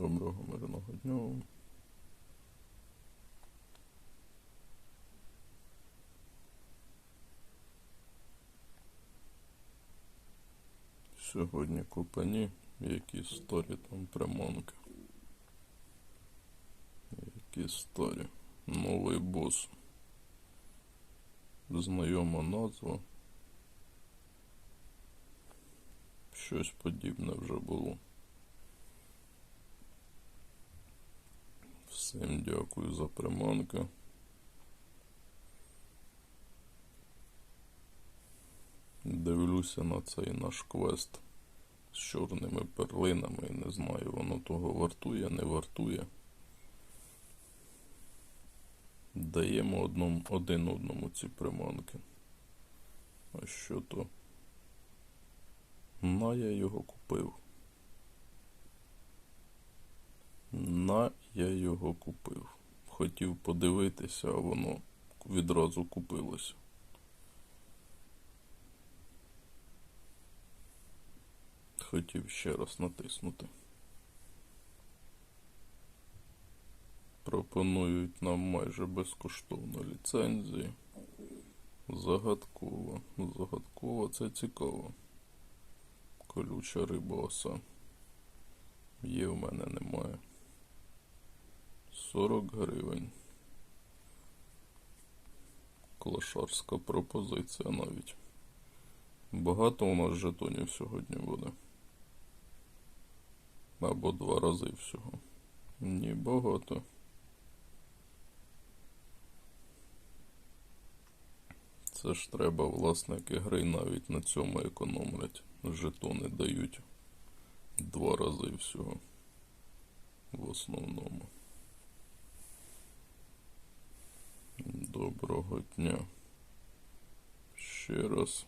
Доброго мирного дня. Сьогодні купані, які старі там приманки. Які старі. Новий бос. Знайома назва. Щось подібне вже було. Всім дякую за приманки. Дивлюся на цей наш квест з чорними перлинами не знаю, воно того вартує, не вартує. Даємо одному, один одному ці приманки. А що то? На я його купив. На я його купив. Хотів подивитися, а воно відразу купилося. Хотів ще раз натиснути. Пропонують нам майже безкоштовно ліцензії. Загадково. Загадково це цікаво. Колюча риба оса. Є в мене немає. 40 гривень. Клашарська пропозиція навіть. Багато у нас жетонів сьогодні буде. Або два рази всього. Ні, багато. Це ж треба, власники гри навіть на цьому економлять. Жетони дають два рази всього. В основному. Доброго дня. Ще раз.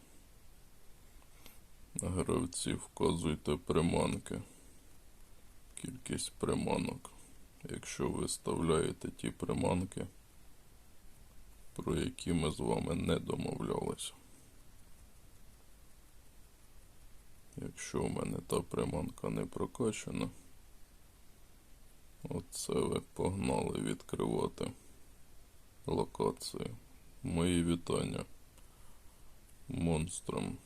Гравці вказуйте приманки. Кількість приманок. Якщо ви вставляєте ті приманки, про які ми з вами не домовлялися. Якщо у мене та приманка не прокачана, оце ви погнали відкривати локацію. Мої вітання монстрам.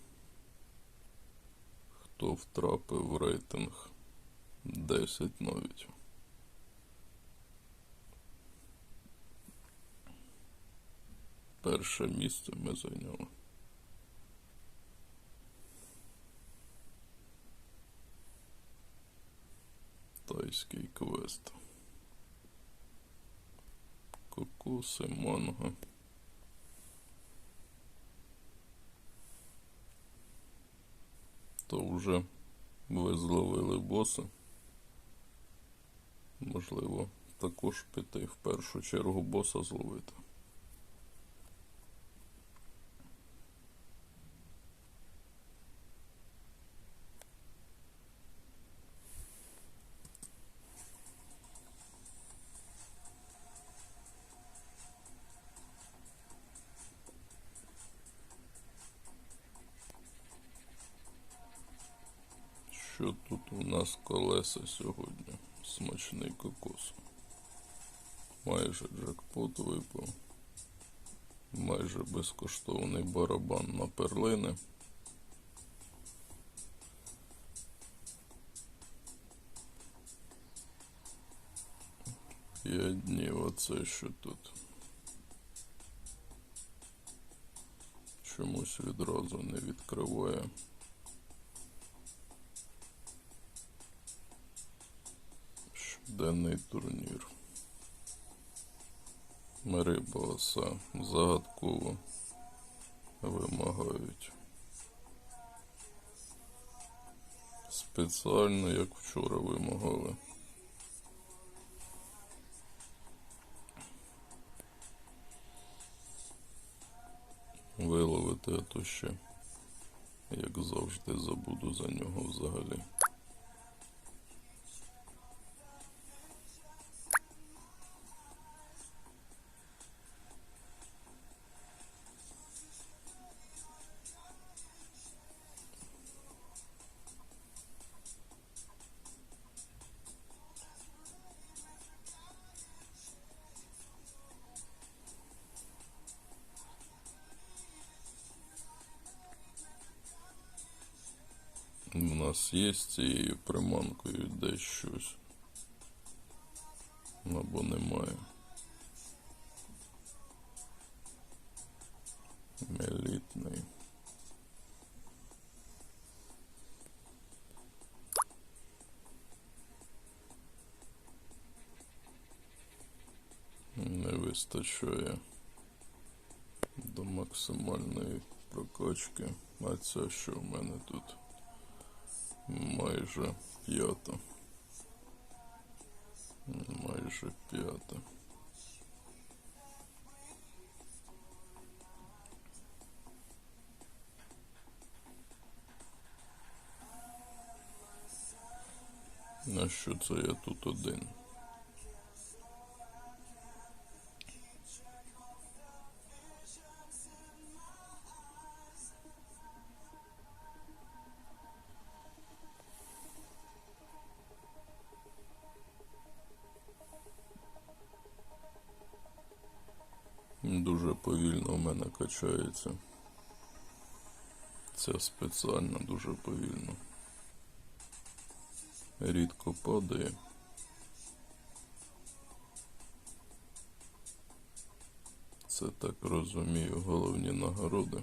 Хто втрапив в рейтинг 10 навіть. Перше місце ми зайняли. Тайський квест. Кокоси, манго. То вже ви зловили боса. Можливо, також піти в першу чергу боса зловити. Що тут у нас колеса сьогодні? Смачний кокос. Майже джекпот випав. Майже безкоштовний барабан на перлини. П'ять днів оце що тут. Чомусь відразу не відкриває. Денний турнір. Риба оса загадково вимагають. Спеціально, як вчора вимагали. Виловити, а то ще, як завжди, забуду за нього взагалі. Нас є з цією приманкою десь щось. Або немає. Елітний. Не вистачає до максимальної прокачки. А це що в мене тут? Майже п'ята. Майже п'ята. На що це я тут один? Дуже повільно в мене качається. Це спеціально дуже повільно. Рідко падає. Це так розумію головні нагороди.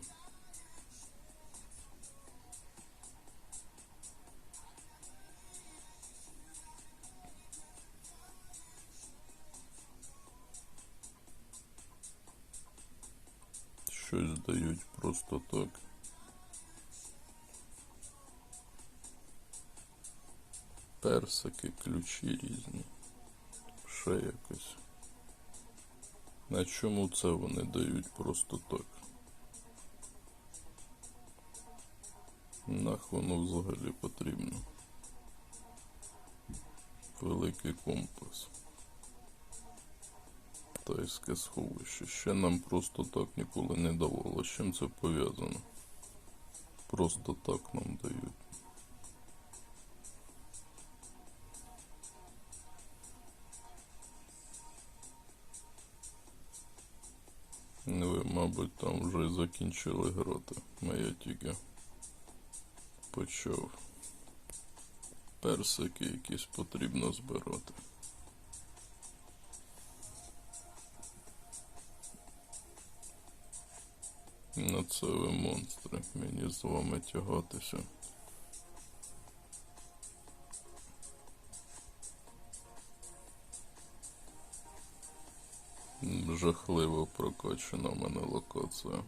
Дають просто так. Персики, ключі різні. Ще якось. На чому це вони дають просто так? Нах воно взагалі потрібно. Великий комплекс. Тайське сховище. Ще нам просто так ніколи не давало. З чим це пов'язано? Просто так нам дають. Ну, Ви, мабуть, там вже закінчили грати. А я тільки почав. Персики якісь потрібно збирати. Ну це ви монстри, мені з вами тягатися. Жахливо прокачена в мене локація.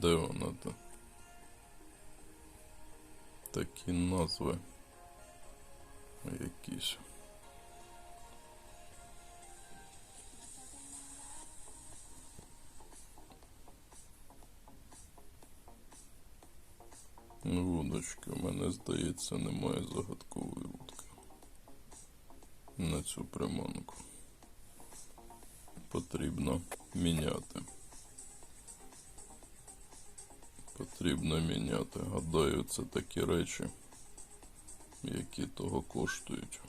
Де вона то? Такі назви. Якісь. Вудочки, у мене здається, немає загадкової вудки на цю приманку. Потрібно міняти. Потрібно міняти. Гадаю, це такі речі, які того коштують.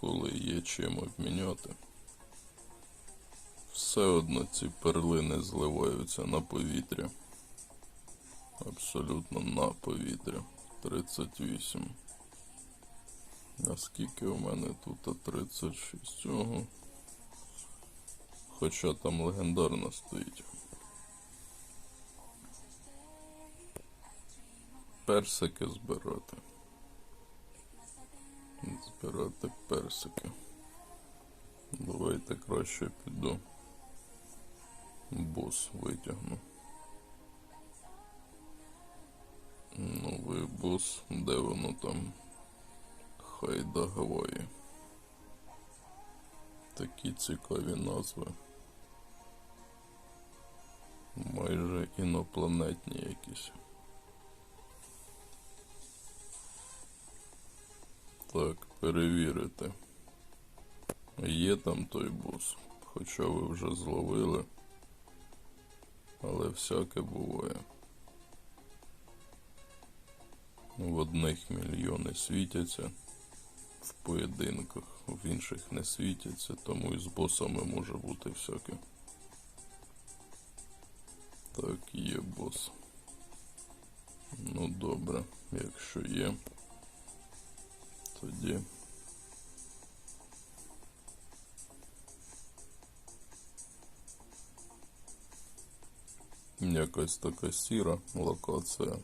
Коли є чим обміняти. Все одно ці перлини зливаються на повітря. Абсолютно на повітря. 38. А скільки у мене тут 36 цього. Хоча там легендарна стоїть. Персики збирати. Збирати персики. Давайте краще піду. Бос витягну. Новий бос, де воно там? Хайда Гаваї. Такі цікаві назви. Майже інопланетні якісь. Так, перевірити. Є там той бос, хоча ви вже зловили, але всяке буває. В одних мільйони світяться в поєдинках, в інших не світяться, тому і з босами може бути всяке. Так, є бос. Ну добре, якщо є, тоді. Якась така сіра локація.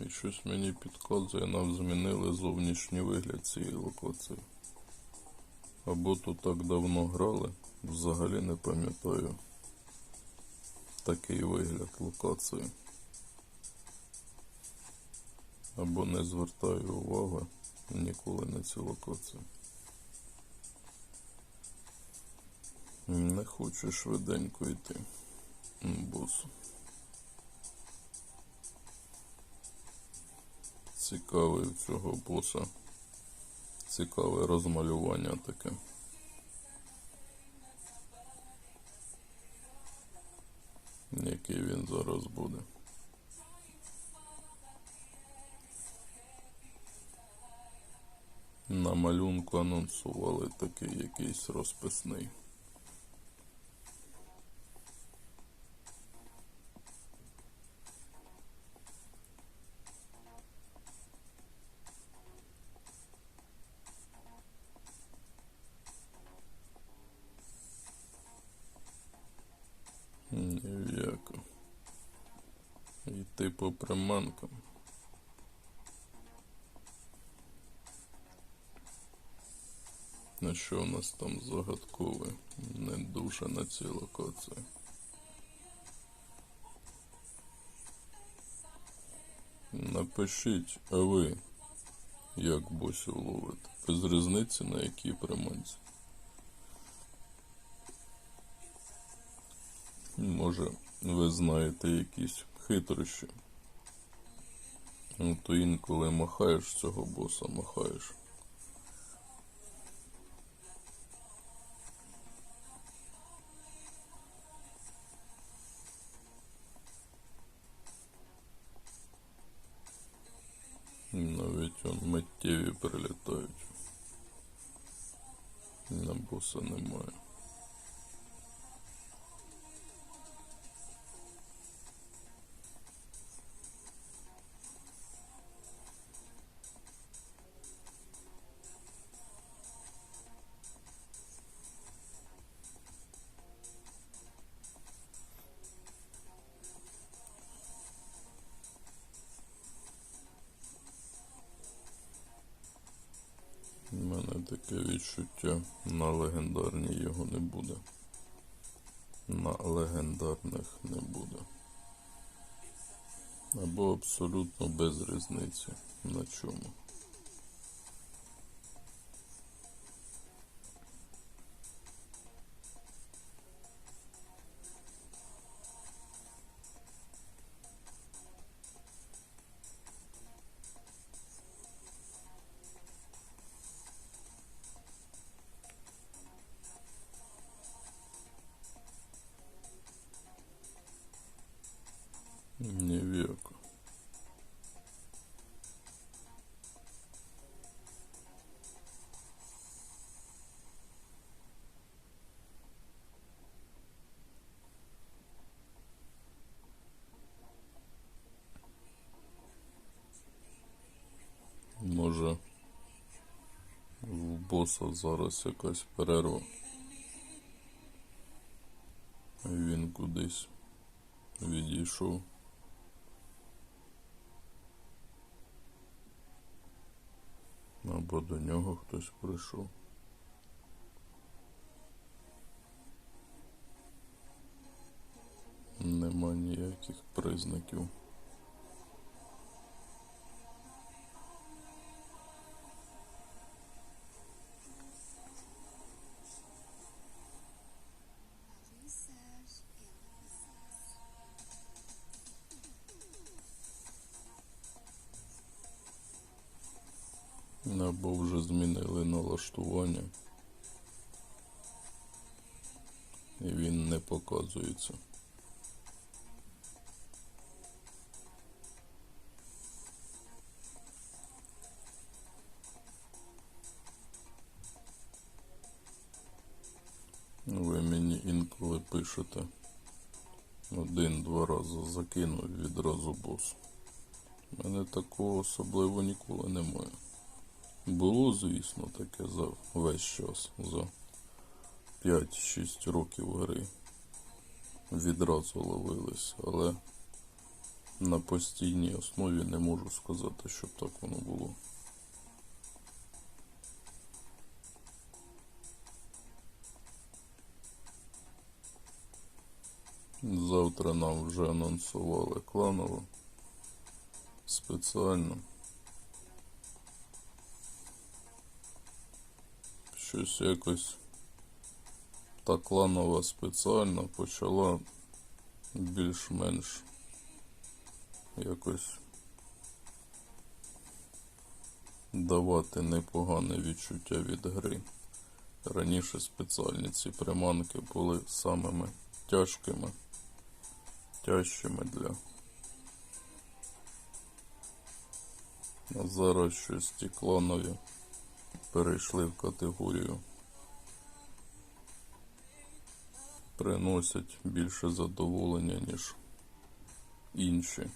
І щось мені підказує, нам змінили зовнішній вигляд цієї локації. Або тут так давно грали, взагалі не пам'ятаю такий вигляд локації. Або не звертаю уваги ніколи на цю локацію. Не хочу швиденько йти. Бос. Цікавий в цього боса. Цікаве розмалювання таке. Який він зараз буде. Малюнку анонсували такий якийсь розписний. Ніяко. Йти по приманкам. Ну що у нас там загадкове? Не дуже на цій локації. Напишіть, а ви як босів ловите? Без різниці на якій приманці. Може, ви знаєте якісь хитрощі. Ну, то інколи махаєш цього боса, махаєш. Он миттєві прилітають. На боса немає. Таке відчуття на легендарній його не буде. На легендарних не буде. Або абсолютно без різниці на чому. Боса зараз якась перерва. Він кудись відійшов. Або до нього хтось прийшов. Нема ніяких признаків. Мені інколи пишете. Один-два рази закинув відразу бос. У мене такого особливо ніколи немає. Було, звісно, таке за весь час, за 5-6 років гри. Відразу ловились, але на постійній основі не можу сказати, щоб так воно було. Завтра нам вже анонсували кланово. Спеціально. Щось якось та кланова спеціально почала більш-менш якось давати непогане відчуття від гри. Раніше спеціальні ці приманки були самими тяжкими, тяжчими для. А зараз щось ті кланові перейшли в категорію. Приносять більше задоволення, ніж інші.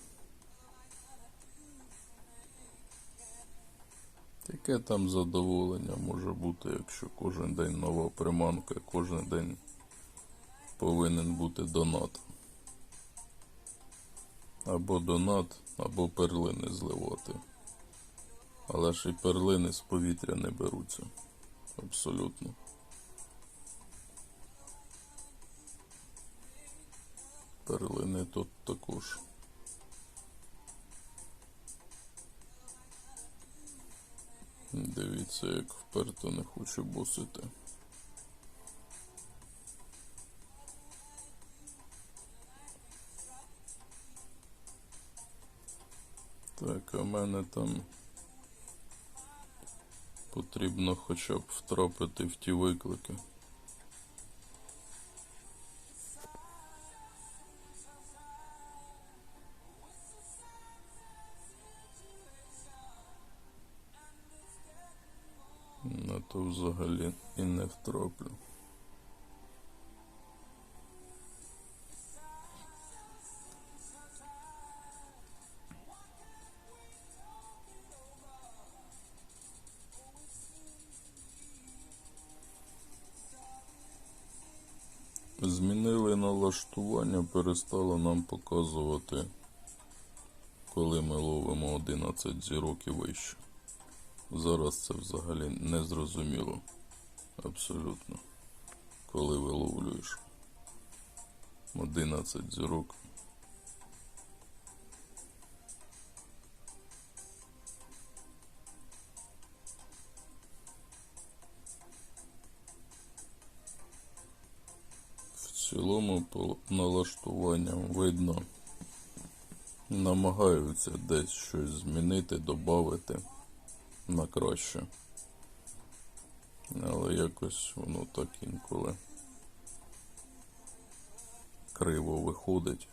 Яке там задоволення може бути, якщо кожен день нова приманка, кожен день повинен бути донат. Або донат, або перлини зливати. Але ж і перлини з повітря не беруться. Абсолютно. Перлини тут також. Дивіться, як вперто не хочу босити. Так, а в мене там потрібно хоча б втрапити в ті виклики. На то взагалі і не втраплю. Налаштування, перестало нам показувати, коли ми ловимо 11 зірок і вище. Зараз це взагалі не зрозуміло. Абсолютно. Коли виловлюєш 11 зірок. Цілому по налаштуванням видно. Намагаються десь щось змінити, додати на краще. Але якось воно так інколи криво виходить.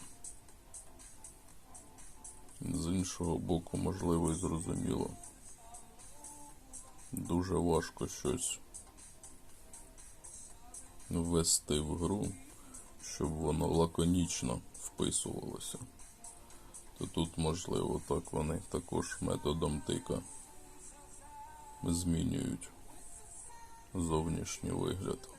З іншого боку, можливо, і зрозуміло. Дуже важко щось ввести в гру, щоб воно лаконічно вписувалося. То тут, можливо, так вони також методом тика змінюють зовнішній вигляд.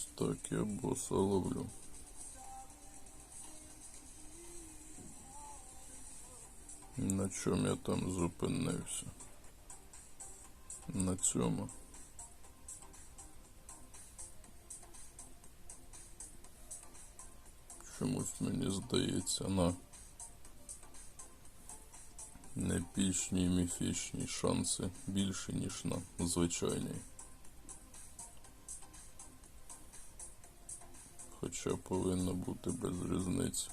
Ось так я боса ловлю. На чому я там зупинився? На цьому. Чомусь мені здається на непічній міфічній шанси більше, ніж на звичайній. хоча повинно бути без різниці.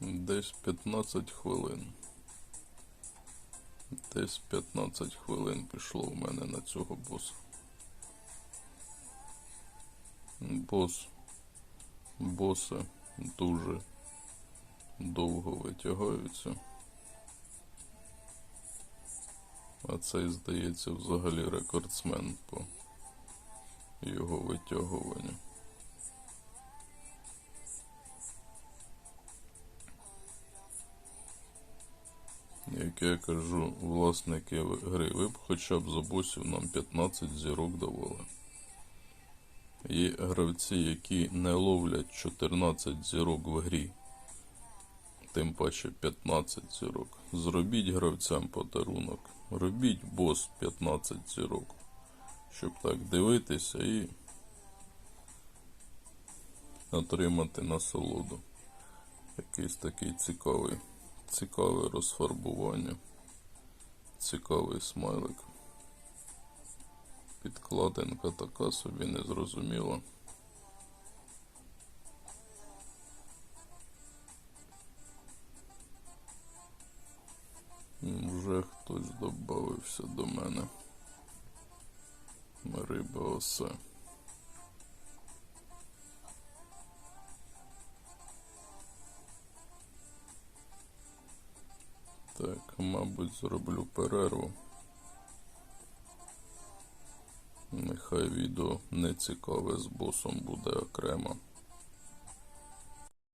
Десь 15 хвилин. Десь 15 хвилин пішло в мене на цього боса. Бос. Боса дуже довго витягаються. А цей, здається, взагалі рекордсмен по його витягуванню. Як я кажу, власники гри, ви б хоча б за босів нам 15 зірок давали. Є гравці, які не ловлять 14 зірок в грі, тим паче 15 зірок. Зробіть гравцям подарунок. Робіть бос 15 зірок, щоб так дивитися і отримати насолоду. Якийсь такий цікавий, цікаве розфарбування, цікавий смайлик. Підкладинка така собі незрозуміла. Додався до мене. Риба осе. Так, мабуть, зроблю перерву. Нехай відео не цікаве з босом буде окремо.